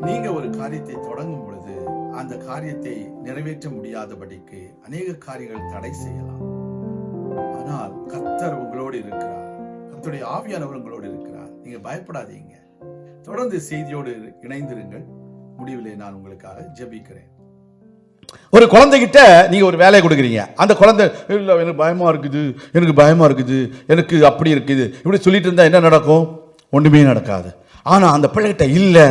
நீங்க ஒரு காரியத்தை தொடங்கும் பொழுது அந்த காரியத்தை நிறைவேற்ற முடியாதபடிக்கு அநேக காரியங்கள் தடை செய்யலாம். ஆனால் கத்தர் உங்களோடு இருக்கிறார். கத்தருடைய ஆவியானவர் உங்களோடு இருக்கிறார். நீங்க பயப்படாதீங்க. தொடர்ந்து செய்தியோடு இணைந்திருங்கள். முடிவிலே நான் உங்களுக்காக ஜெபிக்கிறேன். ஒரு குழந்தைகிட்ட நீங்க ஒரு வேலையை கொடுக்குறீங்க. அந்த குழந்தை இல்லை எனக்கு பயமா இருக்குது. எனக்கு பயமா இருக்குது. எனக்கு அப்படி இருக்குது. இப்படி சொல்லிட்டு இருந்தா என்ன நடக்கும்? ஒன்றுமே நடக்காது. ஆனால் அந்த பிள்ளைகிட்ட இல்லை.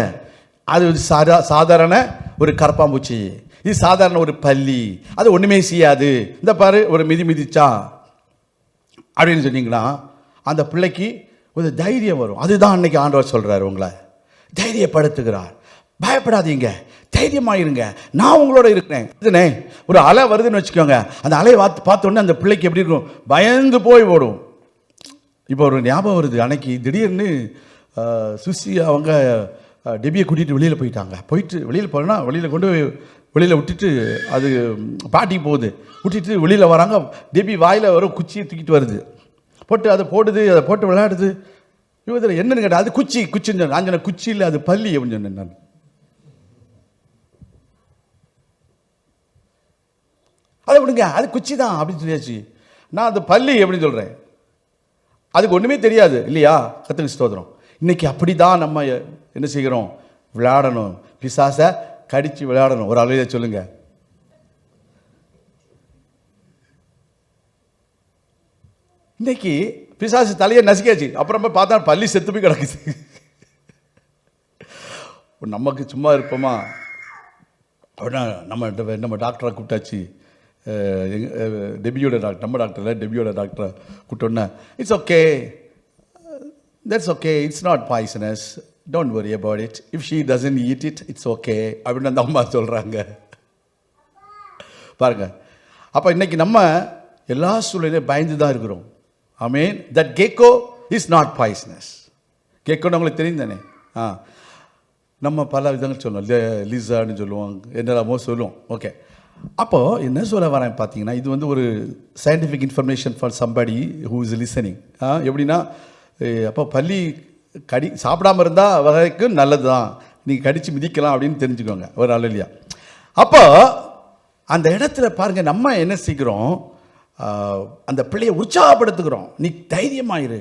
அது சாதா சாதாரண ஒரு கரப்பாம்பூச்சி. இது சாதாரண ஒரு பள்ளி அது ஒன்றுமே செய்யாது. இந்த பாரு ஒரு மிதி மிதிச்சா. அப்படின்னு சொன்னீங்கன்னா அந்த பிள்ளைக்கு ஒரு தைரியம் வரும். அதுதான் அன்னைக்கு ஆண்டவர் சொல்கிறார் உங்களை. தைரியப்படுத்துகிறார். பயப்படாதீங்க. தைரியமாகிருங்க நான் உங்களோட இருக்கிறேன். இதுனே ஒரு அலை வருதுன்னு வச்சுக்கோங்க. அந்த அலையை பார்த்து பார்த்தோன்னே அந்த பிள்ளைக்கு எப்படி இருக்கும்? பயந்து போய் ஓடும். இப்போ ஒரு ஞாபகம் வருது. அன்னைக்கு திடீர்னு சுசி அவங்க டெபியை கூட்டிகிட்டு வெளியில் போயிட்டாங்க. போயிட்டு வெளியில் போனால் வெளியில் கொண்டு போய் வெளியில் விட்டுட்டு அது பாட்டிக்கு போகுது. விட்டுட்டு வெளியில் வராங்க. டெபி வாயில் வரும் குச்சியை தூக்கிட்டு வருது. போட்டு அதை போடுது அதை போட்டு விளையாடுது. இவதில் என்னன்னு கேட்டால் அது குச்சி குச்சின்னு சொன்னேன் நான் சொன்னேன் குச்சி இல்லை அது பள்ளி அப்படின்னு சொன்னேன் நான். அதை விடுங்க அது குச்சி தான் அப்படின்னு சொல்லியாச்சு. நான் அது பள்ளி அப்படின்னு சொல்கிறேன் அதுக்கு ஒன்றுமே தெரியாது இல்லையா? கத்துக்கு ஸ்தோத்திரம். இன்னைக்கு அப்படி தான் நம்ம என்ன செய்கிறோம்? விளையாடணும். பிசாசை கடித்து விளையாடணும். ஒரு அழுத சொல்லுங்கள் இன்னைக்கு பிசாசு தலையை நசுக்காச்சு அப்புறம் போய் பார்த்தா பள்ளி செத்து போய் கிடக்குது. நமக்கு சும்மா இருப்போமா? அப்படின்னா நம்ம நம்ம டாக்டரை கூப்பிட்டாச்சு. டெபியோட டாக்டர் நம்ம டாக்டர் இல்லை டெபியோட டாக்டரை கூப்பிட்டோன்னே it's okay that's okay it's not poisonous don't worry about it if she doesn't eat it it's okay அப்படின்னு அந்த அம்மா சொல்கிறாங்க பாருங்க. அப்போ இன்றைக்கி நம்ம எல்லா சூழ்நிலையும் பயந்து தான் இருக்கிறோம். I mean that gecko is not poisonous கேக்கோன்னு உங்களுக்கு தெரியும் தானே ஆ. நம்ம பல விதங்கள் சொல்லுவோம். லி- லிசான்னு சொல்லுவோம். என்னெல்லாமோ சொல்லுவோம். ஓகே அப்போது என்ன சொல்ல வரேன் பார்த்தீங்கன்னா இது வந்து ஒரு scientific information for somebody who is listening எப்படின்னா அப்போ பள்ளி கடி சாப்பிடாம இருந்தால் வகைக்கும் நல்லது தான் நீங்கள் கடித்து மிதிக்கலாம் அப்படின்னு தெரிஞ்சுக்கோங்க ஒரு ஆள் இல்லையா அப்போ அந்த இடத்துல பாருங்கள் நம்ம என்ன செய்கிறோம்? அந்த பிள்ளையை உற்சாகப்படுத்துகிறோம். நீ தைரியமாயிரு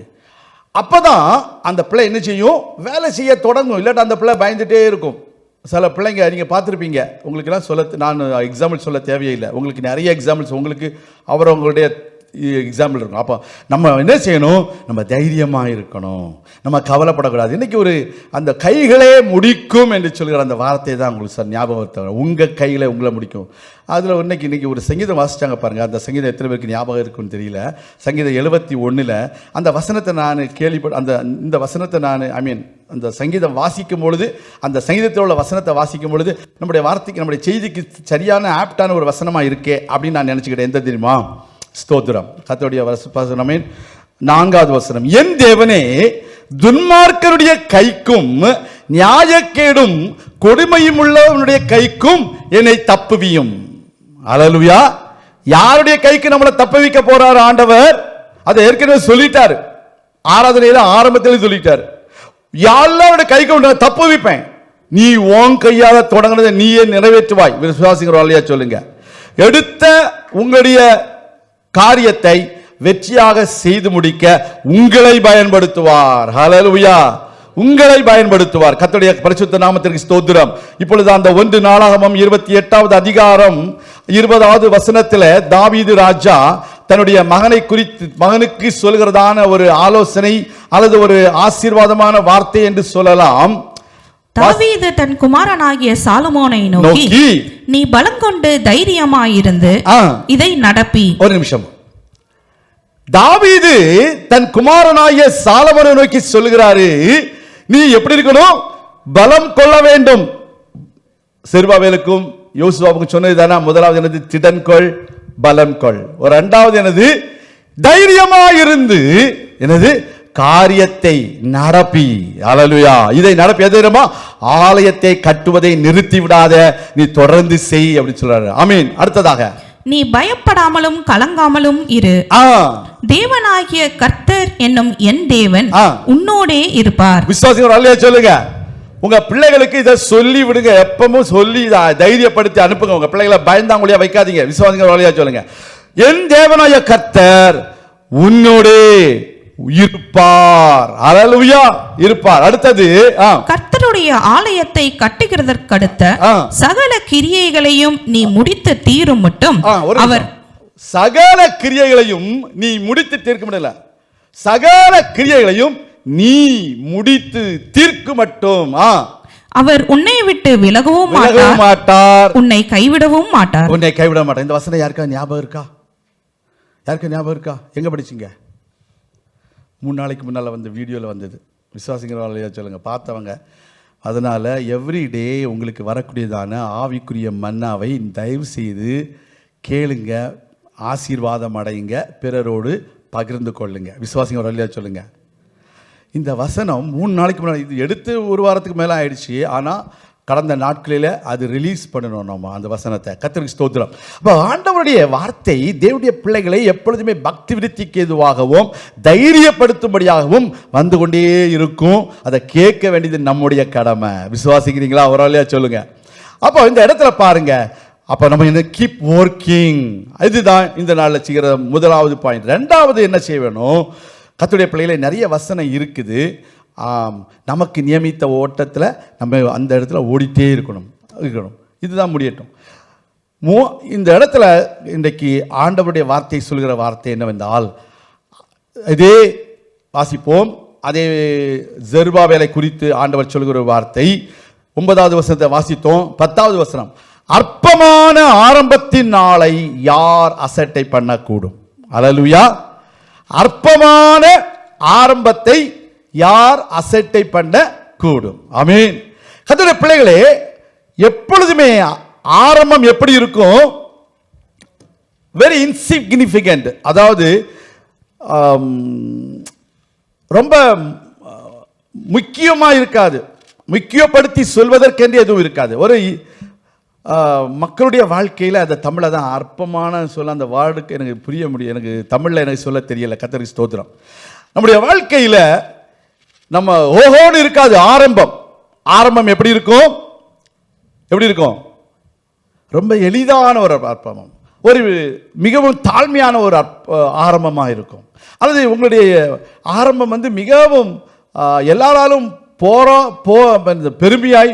அப்பதான் அந்த பிள்ளை என்ன செய்யும்? வேலை செய்ய தொடங்கும். இல்லாட்டா அந்த பிள்ளை பயந்துட்டே இருக்கும். சில பிள்ளைங்க நீங்கள் பார்த்துருப்பீங்க. உங்களுக்கெல்லாம் சொல்ல நான் எக்ஸாம்பிள் சொல்ல தேவையில்லை உங்களுக்கு நிறைய எக்ஸாம்பிள்ஸ் உங்களுக்கு அவரவங்களுடைய எக்ஸாம்பிள் இருக்கும் அப்போ நம்ம என்ன செய்யணும்? நம்ம தைரியமாக இருக்கணும். நம்ம கவலைப்படக்கூடாது. இன்றைக்கி ஒரு அந்த கைகளே முடிக்கும் என்று சொல்கிற அந்த வார்த்தை தான் உங்களுக்கு சார் ஞாபகம் உங்கள் கையில் உங்களை முடிக்கும். அதில் இன்னைக்கு இன்றைக்கி ஒரு சங்கீதம் வாசித்தாங்க பாருங்கள் அந்த சங்கீதம் எத்தனை பேருக்கு ஞாபகம் இருக்குன்னு தெரியல. சங்கீதம் எழுபத்தி ஒன்றில் அந்த வசனத்தை நான் கேள்விப்பட அந்த இந்த வசனத்தை நான் ஐ மீன் அந்த சங்கீதம் வாசிக்கும் பொழுது அந்த சங்கீதத்தில் உள்ள வசனத்தை வாசிக்கும் பொழுது நம்முடைய வார்த்தைக்கு நம்முடைய செய்திக்கு சரியான ஆப்டான ஒரு வசனமாக இருக்கே அப்படின்னு நான் நினச்சிக்கிட்டேன். எந்த தெரியுமா? ஸ்தோத்திரம். கத்தோடைய வசனம் நான்காவது வசனம். என் தேவனே துன்மார்க்கருடைய கைக்கும் நியாயக்கேடும் கொடுமையும் உள்ளவனுடைய கைக்கும் என்னை தப்புவியும். அலலுயா யாருடைய கைக்கு நம்மளை தப்புவிக்க போறார் ஆண்டவர்? அதை ஏற்கனவே சொல்லிட்டாரு. ஆராதனையில ஆரம்பத்தில் சொல்லிட்டாரு. யாரோட கைக்கு உன்னை தப்புவிப்பேன். நீ ஓன் கையால தொடங்கினதை நீயே நிறைவேற்றுவாய். விசுவாசிக்கிற சொல்லுங்க. எடுத்த உங்களுடைய காரியத்தை வெற்றியாக செய்து முடிக்க உங்களை பயன்படுத்துவார். ஹலலுயா உங்களை பயன்படுத்துவார். கத்துடைய பரிசுத்த நாமத்திற்கு ஸ்தோத்திரம். இப்பொழுது அந்த ஒன்று நாளாகமம் இருபத்தி எட்டாவது அதிகாரம் இருபதாவது வசனத்தில் தாவீது ராஜா தன்னுடைய மகனை குறித்து மகனுக்கு சொல்கிறதான ஒரு ஆலோசனை அல்லது ஒரு ஆசீர்வாதமான வார்த்தை என்று சொல்லலாம். தாவீது தன் குமாரனாகிய சாலமோனை நோக்கி நீ பலம் கொண்டு தைரியமாயிருந்து இதை நடப்பி. ஒரு நிமிஷம். தாவீது தன் குமாரனாகிய சாலமனை நோக்கி சொல்லுகிறாரு நீ எப்படி இருக்கணும்? பலம் கொள்ள வேண்டும். செருபாவேலுக்கும் யோசுவாவுக்கும் சொன்னது தானே? முதலாவது எனது திடன் கொள் பலம் கொள். ஒரு ரெண்டாவது எனது தைரியமாயிருந்து. எனது காரியத்தை நடப்பி. அலலுயா இதை நடப்பி. எது தெரியுமா ஆலயத்தை கட்டுவதை நிறுத்தி விடாத நீ தொடர்ந்து செய் அப்படின்னு சொல்றாரு. ஆமீன் அடுத்ததாக. நீ பயப்படாமலும் கலங்காமலும் இரு. ஆ. தேவனாகிய கர்த்தர் என்னும் என் தேவன். உன்னோடே இருப்பார். விசுவாசிகள் அல்லையா சொல்லுங்க. உங்க பிள்ளைகளுக்கு இதை சொல்லி விடுங்க. எப்பவும் சொல்லி தைரியப்படுத்தி அனுப்புங்க. உங்க பிள்ளைகளை பயந்தாங்குழியா வைக்காதீங்க. விசுவாசிங்க வழியா சொல்லுங்க. என் தேவனாய கர்த்தர் உன்னோடே. இருப்பார் அல்லேலூயா இருப்பார். அடுத்தது கர்த்தருடைய ஆலயத்தை கட்டுகிறதற்கடுத்த ஆ. சகல கிரியைகளையும் நீ முடித்து தீரும் மட்டும் அவர். சகல கிரியைகளையும் நீ முடித்து தீர்க்க முடியல. சகல கிரியைகளையும் நீ முடித்து தீர்க்க மட்டும். அவர் உன்னை விட்டு விலகவும் மாட்டார். மாட்டார். உன்னை கைவிடவும் மாட்டார். உன்னை கைவிட மாட்டேன் இந்த வசனம் யாருக்கா ஞாபகம் இருக்கா? யாருக்கா ஞாபகம் இருக்கா? எங்க படிச்சீங்க? மூணு நாளைக்கு முன்னால் வந்த வீடியோவில் வந்தது. விசுவாசிங்கிறவாளையா சொல்லுங்கள் பார்த்தவங்க. அதனால் எவ்ரி டே உங்களுக்கு வரக்கூடியதான ஆவிக்குரிய மன்னாவை தயவு செய்து கேளுங்க ஆசீர்வாதம் அடையுங்க பிறரோடு பகிர்ந்து கொள்ளுங்க. விசுவாசிங்க வழியாக சொல்லுங்கள் இந்த வசனம் மூணு நாளைக்கு முன்னாடி இது எடுத்து ஒரு வாரத்துக்கு மேலே ஆயிடுச்சு. ஆனால் கடந்த நாட்களில் அது ரிலீஸ் பண்ணணும் நம்ம அந்த வசனத்தை. கத்திரிக்கு ஸ்தோத்திரம். அப்போ ஆண்டவருடைய வார்த்தை தேவனுடைய பிள்ளைகளை எப்பொழுதுமே பக்தி விருத்திக்கு எதுவாகவும் தைரியப்படுத்தும்படியாகவும் வந்து கொண்டே இருக்கும். அதை கேட்க வேண்டியது நம்முடைய கடமை. விசுவாசிக்கிறீங்களா? ஒரு சொல்லுங்க. அப்போ இந்த இடத்துல பாருங்க. அப்போ நம்ம என்ன கீப் ஒர்க்கிங் இதுதான் இந்த நாளில் செய்கிற முதலாவது பாயிண்ட் ரெண்டாவது என்ன செய்ய வேணும்? கத்துடைய பிள்ளைகளை நிறைய வசனம் இருக்குது. நமக்கு நியமித்த ஓட்டத்தில் நம்ம அந்த இடத்துல ஓடிட்டே இருக்கணும் இருக்கணும். இதுதான் முடியட்டும். மூ இந்த இடத்துல இன்றைக்கு ஆண்டவருடைய வார்த்தை சொல்கிற வார்த்தை என்னவென்றால் இதே வாசிப்போம். அதே ஜெருபாவேலை குறித்து ஆண்டவர் சொல்கிற வார்த்தை. ஒன்பதாவது வசனத்தை வாசித்தோம். பத்தாவது வசனம் அற்பமான ஆரம்பத்தின் நாளை யார் அசட்டை பண்ணக்கூடும்? அலலுயா அற்பமான ஆரம்பத்தை யார் அசட்டை பண்ண கூடும். அமீன் கர்த்தருடைய பிள்ளைகளே எப்பொழுதுமே ஆரம்பம் எப்படி இருக்கும்? வெரி இன்சிக்னிஃபிகண்ட் அதாவது ரொம்ப முக்கியமாக இருக்காது. முக்கியப்படுத்தி சொல்வதற்கென்று எதுவும் இருக்காது. ஒரு மக்களுடைய வாழ்க்கையில் அந்த தமிழை தான் அற்பமான சொல்ல அந்த வார்டுக்கு எனக்கு புரிய முடியும் எனக்கு தமிழில் எனக்கு சொல்ல தெரியல. கத்தரி ஸ்தோத்திரம். நம்முடைய வாழ்க்கையில் நம்ம ஓஹோன்னு இருக்காது ஆரம்பம். ஆரம்பம் எப்படி இருக்கும்? எப்படி இருக்கும்? ரொம்ப எளிதான ஒரு அற்பமம் ஒரு மிகவும் தாழ்மையான ஒரு ஆரம்பமாக இருக்கும். அல்லது உங்களுடைய ஆரம்பம் வந்து மிகவும் எல்லாராலும் போரா போ இந்த பெருமையாய்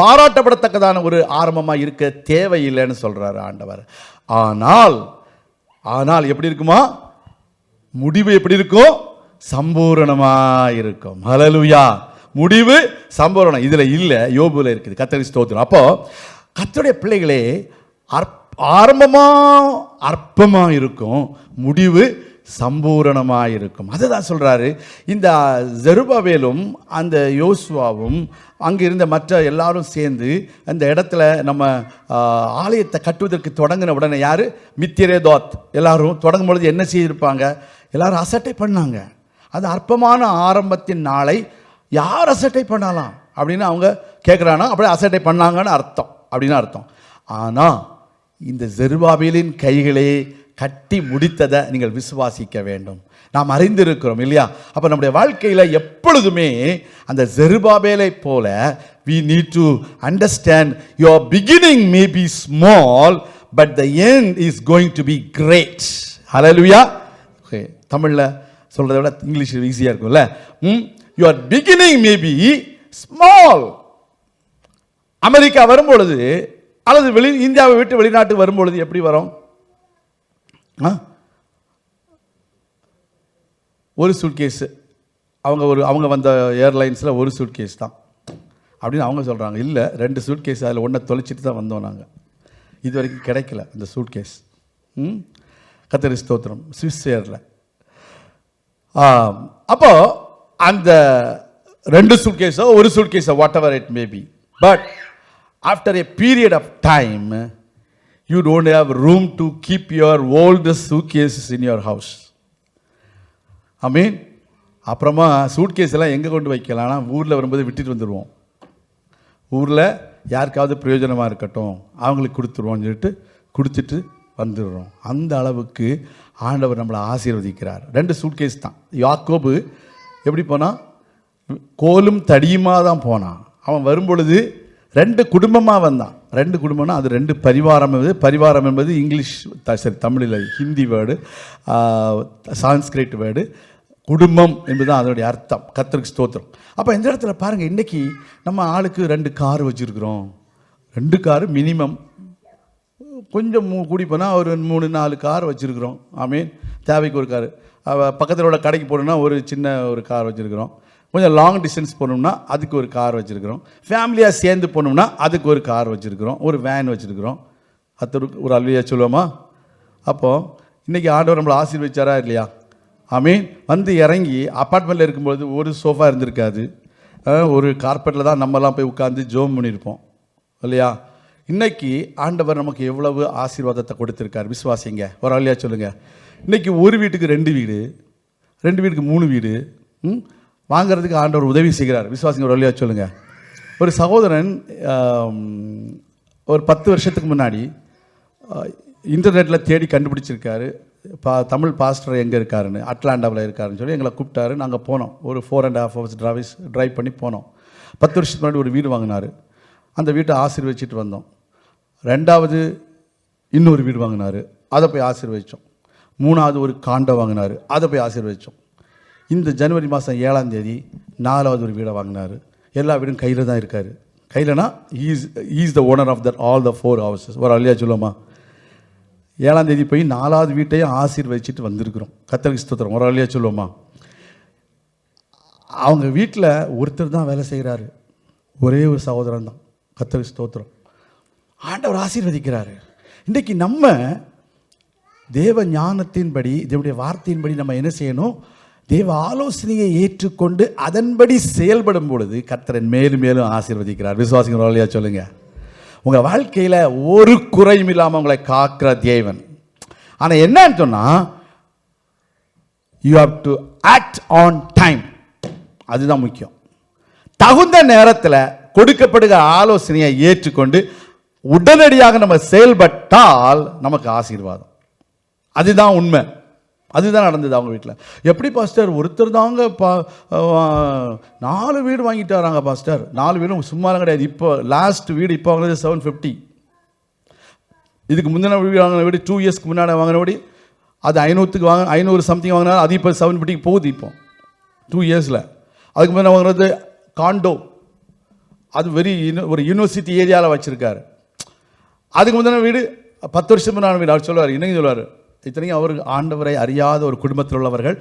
பாராட்டப்படத்தக்கதான ஒரு ஆரம்பமாக இருக்க தேவையில்லைன்னு சொல்கிறார் ஆண்டவர். ஆனால் ஆனால் எப்படி இருக்குமா? முடிவு எப்படி இருக்கும்? சம்பூரணமாக இருக்கும் ஹalleluya முடிவு சம்பூரணம். இதில் இல்லை யோபுல இருக்குது. கத்தரி ஸ்தோத்திரம். அப்போ கத்தருடைய பிள்ளைகளே அற்ப ஆரம்பமாக அற்பமாக இருக்கும் முடிவு சம்பூரணமாக இருக்கும் அதுதான் சொல்கிறாரு இந்த ஜெருபாவேலும் அந்த யோசுவாவும் அங்கே இருந்த மற்ற எல்லாரும் சேர்ந்து அந்த இடத்துல நம்ம ஆலயத்தை கட்டுவதற்கு தொடங்கின உடனே யார்? மித்திரே தோத் எல்லாரும் தொடங்கும் பொழுது என்ன செய்திருப்பாங்க? எல்லாரும் அசட்டை பண்ணாங்க. அது அற்பமான ஆரம்பத்தின் நாளை யார் அசட்டை பண்ணலாம்? அப்படின்னு அவங்க கேட்குறானா அப்படியே அசட்டை பண்ணாங்கன்னு அர்த்தம். அப்படின்னு அர்த்தம். ஆனால் இந்த ஜெருபாபிலின் கைகளே கட்டி முடித்ததை நீங்கள் விசுவாசிக்க வேண்டும். நாம் அறிந்திருக்கிறோம் இல்லையா? அப்போ நம்முடைய வாழ்க்கையில் எப்பொழுதுமே அந்த ஜெருபாபேலை போல we need to understand your beginning may be small but the end is going to be great hallelujah. Okay தமிழில் சொல்கிறத விட இங்கிலீஷ் ஈஸியாக இருக்கும்ல. ம் your beginning may be small America வரும்பொழுது அல்லது வெளி இந்தியாவை விட்டு வெளிநாட்டு வரும்பொழுது எப்படி வரும்? ஆ? ஒரு சூட்கேஸு அவங்க ஒரு அவங்க வந்த ஏர்லைன்ஸில் ஒரு சூட்கேஸ் தான். அப்படின்னு அவங்க சொல்கிறாங்க இல்லை ரெண்டு சூட்கேஸ் அதில் ஒன்றை தொலைச்சிட்டு தான் வந்தோம் நாங்கள் இது வரைக்கும் கிடைக்கல அந்த சூட்கேஸ் ம்? கத்தரி ஸ்தோத்திரம். சுவிஸ் ஏரில். அப்போ அந்த ரெண்டு சூட்கேஸோ ஒரு சூட்கேஸோ whatever it may be but after a period of time you don't have room to keep your old suitcases in your house I mean அப்புறமா சூட்கேஸ் எல்லாம் எங்கே கொண்டு வைக்கலாம்னா ஊரில் வரும்போது விட்டுட்டு வந்துடுவோம் ஊரில் யாருக்காவது பிரயோஜனமாக இருக்கட்டும் அவங்களுக்கு கொடுத்துருவோம்னு சொல்லிட்டு கொடுத்துட்டு வந்துடுறோம். அந்த அளவுக்கு ஆண்டவர் நம்மளை ஆசீர்வதிக்கிறார். ரெண்டு சூட்கேஸ் தான். யாக்கோபு எப்படி போனால் கோலும் தடியுமா தான் போனான். அவன் வரும்பொழுது ரெண்டு குடும்பமாக வந்தான். ரெண்டு குடும்பம்னா அது ரெண்டு பரிவாரம் என்பது பரிவாரம் என்பது இங்கிலீஷ் த- சரி தமிழில் ஹிந்தி வேர்டு சான்ஸ்கிரிட் வேர்டு குடும்பம் என்பதுதான் அதனுடைய அர்த்தம். கத்தருக்கு ஸ்தோத்திரம். அப்போ இந்த இடத்துல பாருங்கள் இன்றைக்கி நம்ம ஆளுக்கு ரெண்டு கார் வச்சுருக்குறோம். ரெண்டு காரு மினிமம் கொஞ்சம் கூடி போனால் ஒரு மூணு நாலு கார் வச்சுருக்குறோம். ஆமீன். தேவைக்கு ஒரு கார். பக்கத்தில் உள்ள கடைக்கு போகணுன்னா ஒரு சின்ன ஒரு கார் வச்சுருக்குறோம். கொஞ்சம் லாங் டிஸ்டன்ஸ் போகணும்னா அதுக்கு ஒரு கார் வச்சுருக்குறோம். ஃபேமிலியாக சேர்ந்து போகணும்னா அதுக்கு ஒரு கார் வச்சுருக்குறோம். ஒரு வேன் வச்சுருக்குறோம். அத்தரு ஒரு அல்வியாக சொல்லுவோமா? அப்போது இன்றைக்கி ஆண்டவர் நம்மளை ஆசீர்வதிச்சாரா இல்லையா? ஆமீன். வந்து இறங்கி அப்பார்ட்மெண்ட்டில் இருக்கும்பொழுது ஒரு சோஃபா இருந்திருக்காது. ஒரு கார்பெட்டில் தான் நம்மலாம் போய் உட்காந்து ஜோம் பண்ணியிருப்போம். இல்லையா? இன்னைக்கு ஆண்டவர் நமக்கு எவ்வளவு ஆசீர்வாதத்தை கொடுத்துருக்கார். விசுவாசிங்க ஒரு ஆளியா சொல்லுங்க. இன்னைக்கு ஒரு வீட்டுக்கு ரெண்டு வீடு ரெண்டு வீட்டுக்கு மூணு வீடு ம்? வாங்குறதுக்கு ஆண்டவர் உதவி செய்கிறார். விசுவாசிங்க ஒரு வழியாக சொல்லுங்க. ஒரு சகோதரன் ஒரு பத்து வருஷத்துக்கு முன்னாடி இன்டர்நெட்டில் தேடி கண்டுபிடிச்சிருக்காரு. பா தமிழ் பாஸ்டர் எங்கே இருக்காருன்னு அட்லாண்டாவில் இருக்காருன்னு சொல்லி எங்களை கூப்பிட்டாரு. நாங்கள் போனோம். ஒரு four and half hours travels drive பண்ணி போனோம். பத்து வருஷத்துக்கு முன்னாடி ஒரு வீடு வாங்கினார். அந்த வீட்டை ஆசீர்வச்சிட்டு வந்தோம். ரெண்டாவது இன்னொரு வீடு வாங்கினார். அதை போய் ஆசீர்வதித்தோம் மூணாவது ஒரு காண்டை வாங்கினார். அதை போய் ஆசீர்வதித்தோம் இந்த ஜனவரி மாதம் ஏழாம் தேதி நாலாவது ஒரு வீடை வாங்கினார். எல்லா வீடும் கையில் தான் இருக்கார். கையிலனா is is the owner of that all the four houses ஒரு அழியா சொல்லுமா ஏழாம் தேதி போய் நாலாவது வீட்டையும் ஆசீர்வதிச்சுட்டு வந்திருக்கிறோம். கத்தரிக்கு ஸ்தோத்திரம். ஒரு அழியா சொல்லுவோமா? அவங்க வீட்டில் ஒருத்தர் தான் வேலை செய்கிறாரு ஒரே ஒரு சகோதரன் தான். கத்தரிக்கு ஸ்தோத்திரம். ஆண்டவர் ஆசீர்வதிக்கிறாரு. இன்றைக்கி நம்ம தேவ ஞானத்தின்படி இதனுடைய வார்த்தையின்படி நம்ம என்ன செய்யணும்? தேவ ஆலோசனையை ஏற்றுக்கொண்டு அதன்படி செயல்படும் பொழுது கர்த்தரன் மேலும் மேலும் ஆசீர்வதிக்கிறார். விசுவாசிங்க வழியா சொல்லுங்கள் உங்கள் வாழ்க்கையில் ஒரு குறையும் இல்லாமல் உங்களை காக்கிற தேவன். ஆனால் என்னன்னு சொன்னால் you have to act on time அதுதான் முக்கியம். தகுந்த நேரத்தில் கொடுக்கப்படுகிற ஆலோசனையை ஏற்றுக்கொண்டு உடனடியாக நம்ம செயல்பட்டால் நமக்கு ஆசீர்வாதம். அதுதான் உண்மை. அதுதான் நடந்தது அவங்க வீட்டில் எப்படி பாஸ்டர்? ஒருத்தர் தாங்க பா நாலு வீடு வாங்கிட்டு வராங்க பாஸ்டர். நாலு வீடும் சும்மாலாம் கிடையாது. இப்போ லாஸ்ட் வீடு இப்போ வாங்கினது செவன் ஃபிஃப்டி இதுக்கு முந்தின வீடு வாங்கின வீடு டூ இயர்ஸ்க்கு முன்னாடி வாங்கின அது ஐநூற்றுக்கு வாங்க ஐநூறு சம்திங் வாங்கினா அது இப்போ செவன் ஃபிஃப்டிக்கு போகுது இப்போ. டூ இயர்ஸில் அதுக்கு முன்னாடி வாங்குறது காண்டோ அது வெரி ஒரு யூனிவர்சிட்டி ஏரியாவில் வச்சுருக்காரு. அதுக்கு முந்தின வீடு பத்து வருஷம் முன்னாடி வீடு அவர் சொல்லுவார் இன்னைக்கு சொல்லுவார்? இத்தனையும் அவர் ஆண்டவரை அறியாத ஒரு குடும்பத்தில் உள்ளவர்கள்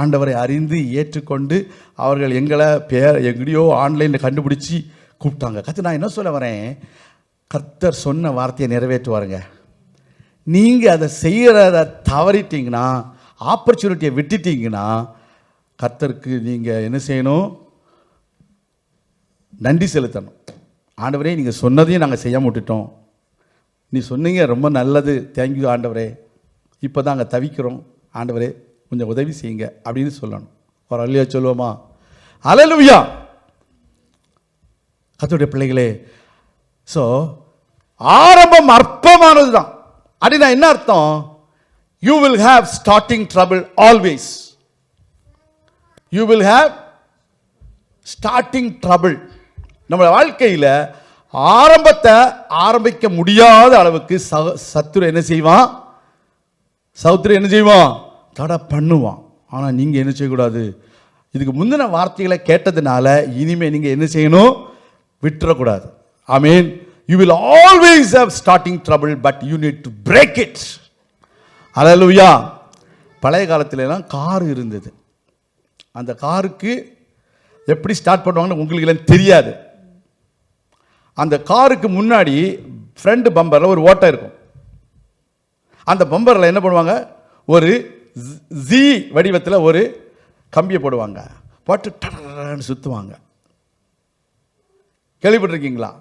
ஆண்டவரை அறிந்து ஏற்றுக்கொண்டு அவர்கள் எங்களை பேர் எங்கேயோ ஆன்லைனில் கண்டுபிடிச்சி கூப்பிட்டாங்க. கத்து நான் என்ன சொல்ல வரேன்? கர்த்தர் சொன்ன வார்த்தையை நிறைவேற்றுவாருங்க. நீங்கள் அதை செய்கிறத தவறிட்டீங்கன்னா ஆப்பர்ச்சுனிட்டியை விட்டுட்டீங்கன்னா கர்த்தருக்கு நீங்கள் என்ன செய்யணும்? நன்றி செலுத்தணும். ஆண்டவரே நீங்கள் சொன்னதையும் நாங்கள் செய்ய விட்டுட்டோம். நீ சொன்னீங்க ரொம்ப நல்லது. தேங்க்யூ ஆண்டவரே. இப்போ தான் அங்கே தவிக்கிறோம். ஆண்டவரே கொஞ்சம் உதவி செய்யுங்க அப்படின்னு சொல்லணும். ஒரு அல்லையா சொல்லுவோமா? அலலுவியா கத்துடைய பிள்ளைகளே ஸோ ஆரம்பம் அற்பமானது தான் அப்படின்னா என்ன அர்த்தம்? You will have starting trouble always you will have starting trouble நம்ம வாழ்க்கையில் ஆரம்பத்தை ஆரம்பிக்க முடியாத அளவுக்கு ச சத்துரு என்ன செய்வான்? சவுத்ரு என்ன செய்வான்? தடை பண்ணுவான். ஆனால் நீங்கள் என்ன செய்யக்கூடாது? இதுக்கு முந்தின வார்த்தைகளை கேட்டதுனால இனிமே நீங்கள் என்ன செய்யணும்? விட்டுறக்கூடாது. I mean you will always have starting trouble but you need to break it hallelujah பழைய காலத்துலலாம் கார் இருந்தது. அந்த காருக்கு எப்படி ஸ்டார்ட் பண்ணுவாங்கன்னு உங்களுக்கு எல்லாம் தெரியாது. அந்த காருக்கு முன்னாடி ஃப்ரண்ட் பம்பரில் ஒரு ஓட்டை இருக்கும். அந்த பம்பரில் என்ன பண்ணுவாங்க? ஒரு ஜி வடிவத்தில் ஒரு கம்பியை போடுவாங்க. போட்டு டன்னு சுற்றுவாங்க கேள்விப்பட்டிருக்கீங்களா?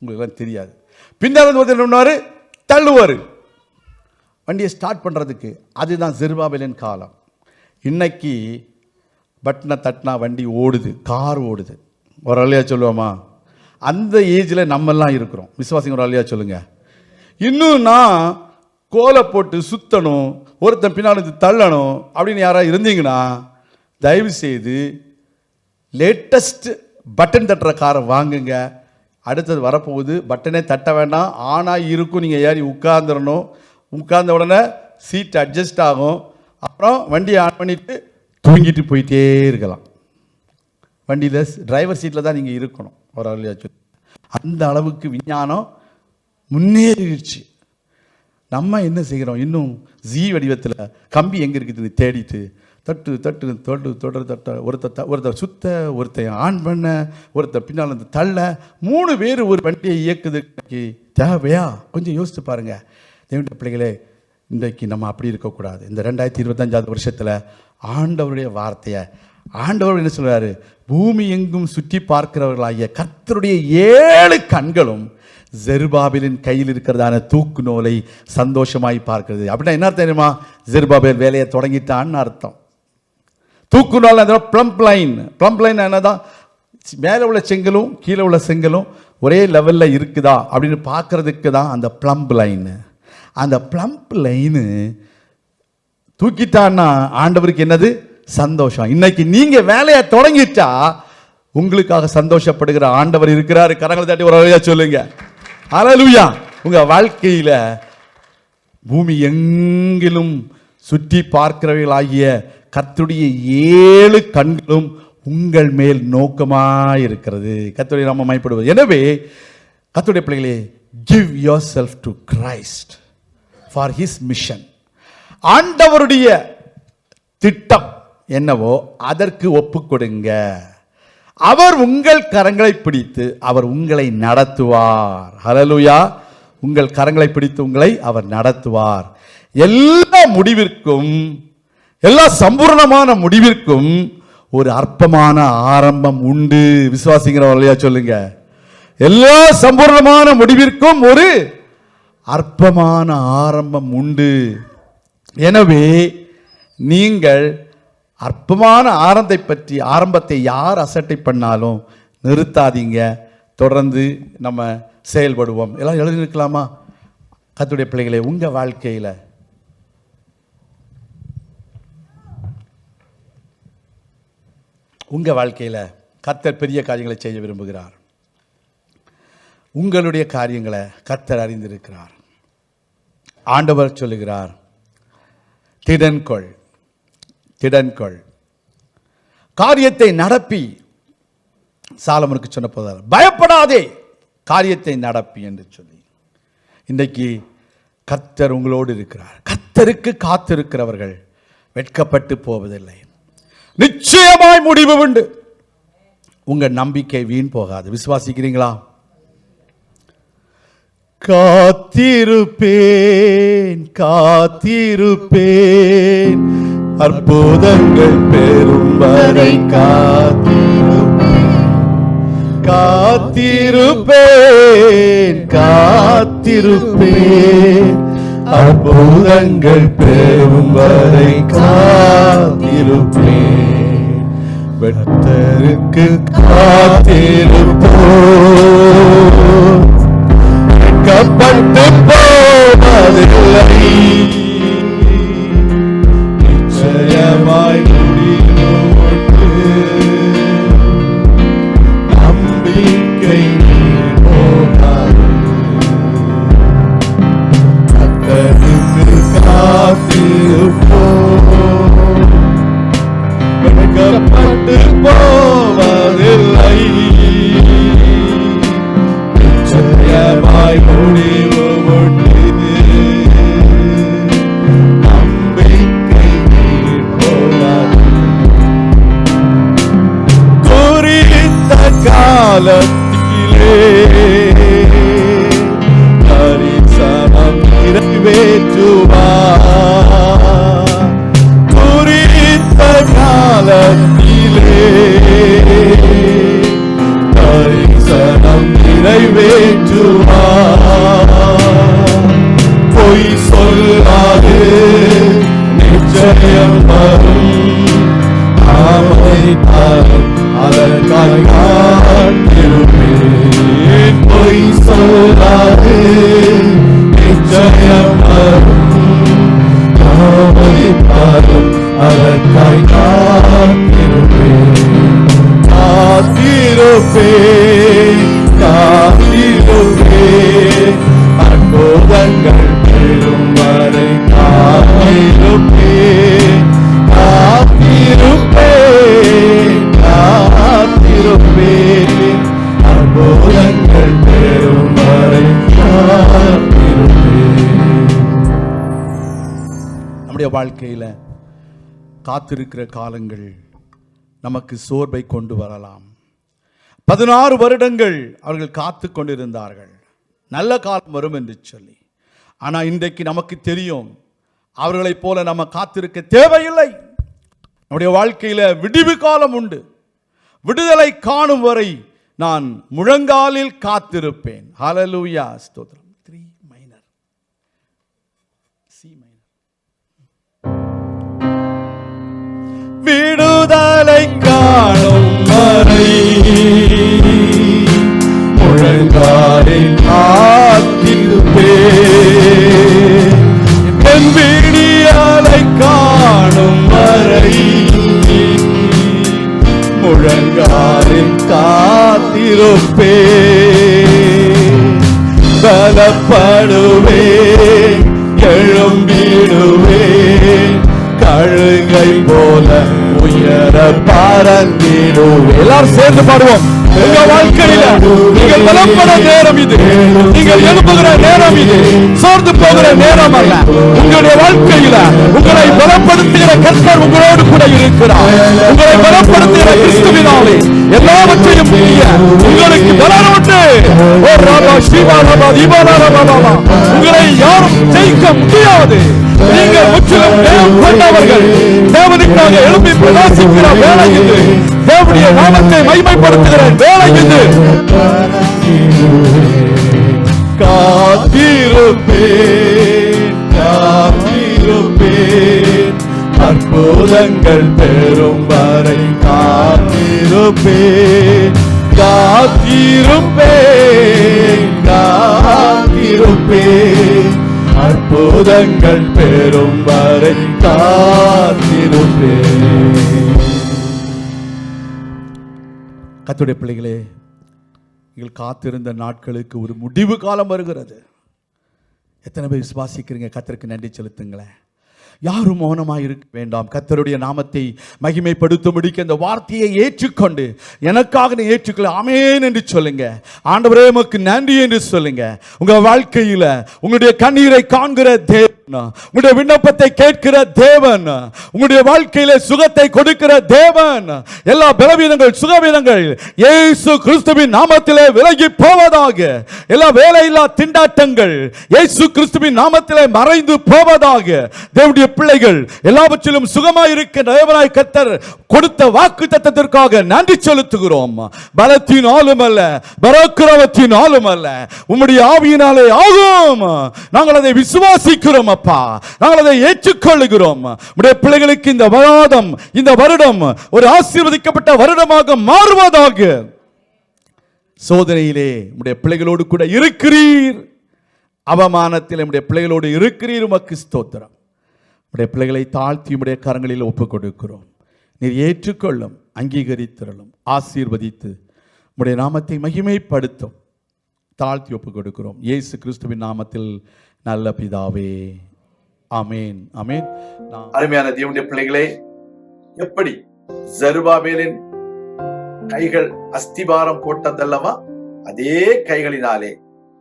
உங்களுக்குலாம் தெரியாது. பின்னால் வந்து என்ன பண்ணுவார்? தள்ளுவார். வண்டியை ஸ்டார்ட் பண்ணுறதுக்கு அதுதான் ஜெருபாபேலின் காலம். இன்னைக்கு பட்டனை தட்டினா வண்டி ஓடுது கார் ஓடுது. ஒரு அழியா சொல்லுவோமா? அந்த ஏஜில் நம்மெல்லாம் இருக்கிறோம். விசுவாசிங்க ஒரு சொல்லுங்கள் இன்னும் நான் கோலை போட்டு சுத்தணும் ஒருத்தன் பின்னால் தள்ளணும் அப்படின்னு யாராவது இருந்தீங்கன்னா தயவு செய்து லேட்டஸ்ட் பட்டன் தட்டுற காரை வாங்குங்க. அடுத்தது வரப்போகுது பட்டனே தட்ட வேண்டாம். ஆனாக இருக்கும் நீங்கள் ஏறி உட்காந்துடணும் உட்கார்ந்த உடனே சீட் அட்ஜஸ்ட் ஆகும். அப்புறம் வண்டியை ஆன் பண்ணிவிட்டு தூங்கிட்டு போயிட்டே இருக்கலாம். வண்டியில் டிரைவர் சீட்டில் தான் நீங்கள் இருக்கணும். ஒரு ஆள் அந்த அளவுக்கு விஞ்ஞானம் முன்னேறிடுச்சு. நம்ம என்ன செய்கிறோம்? இன்னும் ஜீ வடிவத்தில் கம்பி எங்கே இருக்குது தேடிட்டு தட்டு தட்டு தொட்டு தொடர் தட்ட ஒருத்தர் த ஒருத்தர் சுத்த ஒருத்தர் ஆன் பண்ண ஒருத்தர் பின்னால் அந்த தள்ள மூணு பேர் ஒரு வண்டியை இயக்குதுக்கு தேவையா? கொஞ்சம் யோசித்து பாருங்க. தேவனுடைய பிள்ளைகளே இன்றைக்கு நம்ம அப்படி இருக்கக்கூடாது. இந்த ரெண்டாயிரத்தி இருபத்தஞ்சாவது வருஷத்தில் ஆண்டவருடைய வார்த்தையை ஆண்டவர் என்ன சொல்கிறாரு பூமி எங்கும் சுற்றி பார்க்கிறவர்களாகிய கர்த்தருடைய ஏழு கண்களும் ஜெருபாபிலின் கையில் இருக்கிறதான தூக்கு நூலை சந்தோஷமாய் பார்க்கிறது. அப்படின்னா என்ன அர்த்தம் தெரியுமா? ஜெருபாபேல் வேலையை தொடங்கிட்டான்னு அர்த்தம். தூக்கு நூல் அந்த ப்ளம்ப் லைன் ப்ளம்ப் லைன் என்னதான் மேலே உள்ள செங்கலும் கீழே உள்ள செங்கலும் ஒரே லெவலில் இருக்குதா? அப்படின்னு பார்க்கறதுக்கு தான் அந்த ப்ளம்ப் லைனு அந்த ப்ளம்ப் லைனு தூக்கிட்டான்னா ஆண்டவருக்கு என்னது? சந்தோஷம். இன்னைக்கு நீங்க வேலையை தொடங்கிட்டா உங்களுக்காக சந்தோஷப்படுகிற ஆண்டவர் இருக்கிறாரு. கரங்களை தாட்டி ஒரு வழியா சொல்லுங்க. அலலுயா உங்க வாழ்க்கையில பூமி எங்கிலும் சுற்றி பார்க்கிறவர்களாகிய கத்துடைய ஏழு கண்களும் உங்கள் மேல் நோக்கமாக இருக்கிறது. கத்துடைய நாம மயப்படுவது. எனவே கத்துடைய பிள்ளைகளே give yourself to Christ for his mission ஆண்டவருடைய திட்டம் என்னவோ அதற்கு ஒப்பு கொடுங்க அவர் உங்கள் கரங்களை பிடித்து அவர் உங்களை நடத்துவார். ஹலலுயா உங்கள் கரங்களை பிடித்து உங்களை அவர் நடத்துவார். எல்லா முடிவிற்கும் எல்லா சம்பூர்ணமான முடிவிற்கும் ஒரு அற்பமான ஆரம்பம் உண்டு. விசுவாசிக்கிறவர்களையா சொல்லுங்க. எல்லா சம்பூர்ணமான முடிவிற்கும் ஒரு அற்பமான ஆரம்பம் உண்டு. எனவே நீங்கள் அற்பமான ஆரம்பத்தை பற்றி ஆரம்பத்தை யார் அசட்டை பண்ணாலும் நிறுத்தாதீங்க. தொடர்ந்து நம்ம செயல்படுவோம். எல்லாம் எழுதியிருக்கலாமா? கத்துடைய பிள்ளைகளை உங்கள் வாழ்க்கையில் உங்கள் வாழ்க்கையில் கத்தர் பெரிய காரியங்களை செய்ய விரும்புகிறார். உங்களுடைய காரியங்களை கத்தர் அறிந்திருக்கிறார். ஆண்டவர் சொல்லுகிறார் திடன்கொள். திடன்கொள். காரியத்தை நடப்பி சாலமனுக்கு சொன்ன போதால் பயப்படாதே காரியத்தை நடப்பி என்று சொல்லி. இன்றைக்கு கத்தர் உங்களோடு இருக்கிறார். கத்தருக்கு காத்திருக்கிறவர்கள் வெட்கப்பட்டு போவதில்லை. நிச்சயமாய் முடிவு உண்டு. உங்கள் நம்பிக்கை வீண் போகாது. விசுவாசிக்கிறீங்களா? காத்திருப்பேன் காத்திருப்பேன். அற்புதங்கள் பெறும் வரை காத்திருப்பேன். காத்திருப்பேன் காத்திருப்பேன். அற்புதங்கள் பெறும் வரை காத்திருப்பேன். வெட்டருக்கு காத்திருப்போம். கப்பட்டு போவதில்லை. நிச்சயமாய் முடியும் நம்பிக்கை போகாது. கர்த்தருக்கு காத்திருப்போம். வெட்கப்பட்டு காலத்திலே தரிசனம் நிறைவேற்றுவா குறித்த காலத்திலே தரிசனம் நிறைவேற்றுவா பொய் சொல்லாது நிச்சயம் வரும். ஆமைத்தாரும் அதற்காய் காத்திருப்பேன் வாழ்க்கையில காத்திருக்கிற காலங்கள் நமக்கு சோர்வை கொண்டு வரலாம். பதினாறு வருடங்கள் அவர்கள் காத்து கொண்டிருந்தார்கள். நல்ல காலம் வரும் என்று சொல்லி. ஆனால் இன்றைக்கு நமக்கு தெரியும் அவர்களைப் போல நம்ம காத்திருக்க தேவையில்லை. நம்முடைய வாழ்க்கையில விடிவு காலம் உண்டு. விடுதலை காணும் வரை நான் முழங்காலில் காத்திருப்பேன். ஹலலூயா ஸ்தோத்திரம். விடுதலை காணும் வரை. முழங்காலில் காத்திருப்பேன் என் விடியாலை காணும் வரை. முழங்காலில் காத்திருப்பே. பலப்படுவே எழும்பிடுவே. அழுகை போல உயர பறந்திடுவேன் எல்லாரும் சேர்ந்து பாடுவோம். உங்க வாழ்க்கையில நீங்கள் பலப்பட நேரம் இது. நீங்கள் எழுப்புகிற நேரம் இது. சோர்ந்து போகிற நேரம் அல்ல. உங்களுடைய வாழ்க்கையில உங்களை பலப்படுத்துகிற கர்த்தர் உங்களோடு கூட இருக்கிறார். உங்களை பலப்படுத்துகிற கிறிஸ்துவினாலே எல்லாவற்றையும் உங்களுக்கு பலன் உண்டு ஓ ராபா சிவா ராபா தீபாலா ராபா உங்களை யாரும் ஜெயிக்க முடியாது. நீங்கள் முற்றிலும் தேவன் கொண்டவர்கள். தேவனுக்காக எழுப்பி பிரகாசிக்கிற வேலை இது. தேவனுடைய நாமத்தை மைமைப்படுத்துகிற வேலை இது. காத்திருப்பே காத்திருப்பே அற்புதங்கள் பெறும் வரை காத்திருப்பே காத்திருப்பே காத்திருப்பே அற்புதங்கள் பெறும் வரை காத்திருப்பே கத்துடைய பிள்ளைகளே நீங்கள் காத்திருந்த நாட்களுக்கு ஒரு முடிவு காலம் வருகிறது. எத்தனை பேர் விசுவாசிக்கிறீங்க? கத்திற்கு நன்றி செலுத்துங்களேன். யாரும் மௌனமாக இருக்க வேண்டாம். கத்தருடைய நாமத்தை மகிமைப்படுத்த முடிக்க இந்த வார்த்தையை ஏற்றுக்கொண்டு எனக்காக நீ ஏற்றுக்கொள்ள அமேன் என்று சொல்லுங்க. ஆண்டவரே உமக்கு நன்றி என்று சொல்லுங்க. உங்கள் வாழ்க்கையில் உங்களுடைய கண்ணீரை காண்கிற தேவன் உங்களுடைய விண்ணப்பத்தை கேட்கிற தேவன் உங்களுடைய வாழ்க்கையில சுகத்தை கொடுக்கிற தேவன் எல்லா பலவீனங்கள் சுகவீனங்கள் இயேசு கிறிஸ்துவின் நாமத்திலே விலகி போவதாக எல்லா வேலையில்லா திண்டாட்டங்கள் இயேசு கிறிஸ்துவின் நாமத்திலே மறைந்து போவதாக தேவனுடைய பிள்ளைகள் எல்லாவற்றிலும் சுகமாய் இருக்க தேவனாய் கத்தர் கொடுத்த வாக்கு தத்தத்திற்காக நன்றி செலுத்துகிறோம். பலத்தினாலும் அல்ல பராக்கிரமத்தினாலும் அல்ல உம்முடைய ஆவியினாலே ஆகும். நாங்கள் அதை விசுவாசிக்கிறோம் அப்பா நாங்கள் அதை ஏற்றுக்கொள்ளுகிறோம். உடைய பிள்ளைகளுக்கு இந்த வருடம் இந்த வருடம் ஒரு ஆசீர்வதிக்கப்பட்ட வருடமாக மாறுவதாக. சோதனையிலே உடைய பிள்ளைகளோடு கூட இருக்கிறீர். அவமானத்தில் நம்முடைய பிள்ளைகளோடு இருக்கிறீர். உமக்கு ஸ்தோத்திரம். உடைய பிள்ளைகளை தாழ்த்தி உடைய கரங்களில் ஒப்புக் கொடுக்கிறோம் நீர் ஏற்றுக்கொள்ளும் அங்கீகரித்திரளும் ஆசீர்வதித்து உடைய நாமத்தை மகிமைப்படுத்தும். தாழ்த்தி ஒப்புக் கொடுக்கிறோம் இயேசு கிறிஸ்துவின் நாமத்தில் நல்ல பிதாவே. அமேன் அமேன் அருமையான தேவனுடைய பிள்ளைகளே எப்படி ஜருபாபேலின் கைகள் அஸ்திபாரம் போட்டதல்லவா? அதே கைகளினாலே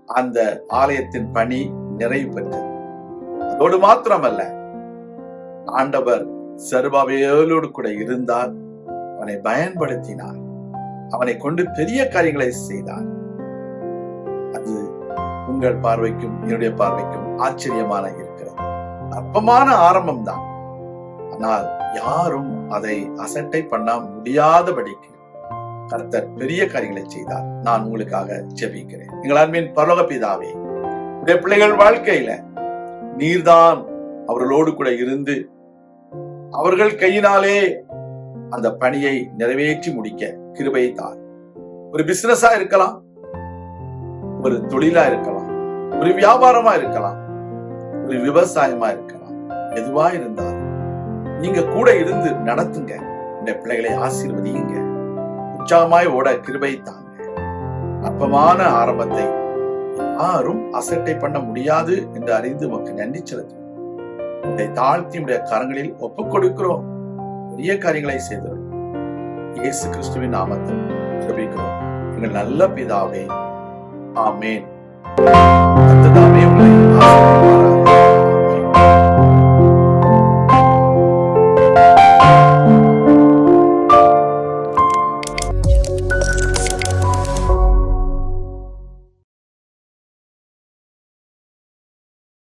அந்த ஆலயத்தின் பணி நிறைவு பெற்றது. அதோடு மாத்திரமல்ல ஆண்டவர் சருபாபேலோடு கூட இருந்தார் அவனை பயன்படுத்தினார் அவனை கொண்டு பெரிய காரியங்களை செய்தார். அது உங்கள் பார்வைக்கும் என்னுடைய பார்வைக்கும் ஆச்சரியமான அற்பமான ஆரம்பம் தான் ஆனால் யாரும் அதை அசட்டை பண்ண முடியாதபடிக்கு கர்த்தர் பெரிய காரியங்களை செய்தார். நான் உங்களுக்காக ஜெபிக்கிறேன். எங்கள் அன்பின் பரலோக பிதாவே உடைய பிள்ளைகள் வாழ்க்கையில நீர்தான் அவர்களோடு கூட இருந்து அவர்கள் கையினாலே அந்த பணியை நிறைவேற்றி முடிக்க கிருபை தார் ஒரு பிசினஸா இருக்கலாம் ஒரு தொழிலா இருக்கலாம் ஒரு வியாபாரமா இருக்கலாம் ஒரு விவசாயமா இருக்கலாம் எதுவா இருந்தாலும் நீங்க கூட இருந்து நடத்துங்க. இந்த பிள்ளைகளை ஆசீர்வதியுங்க. உற்சாகமாய் ஓட கிருபை தாங்க. அற்பமான ஆரம்பத்தை யாரும் அசட்டை பண்ண முடியாது என்று அறிந்து உமக்கு நன்றி செலுத்தும் உடைய தாழ்த்தி உடைய கரங்களில் ஒப்புக் கொடுக்கிறோம். பெரிய காரியங்களை செய்தோம் இயேசு கிறிஸ்துவின் நாமத்தில் ஜெபிக்கிறோம் எங்கள் நல்ல பிதாவே ஆமேன். உங்களை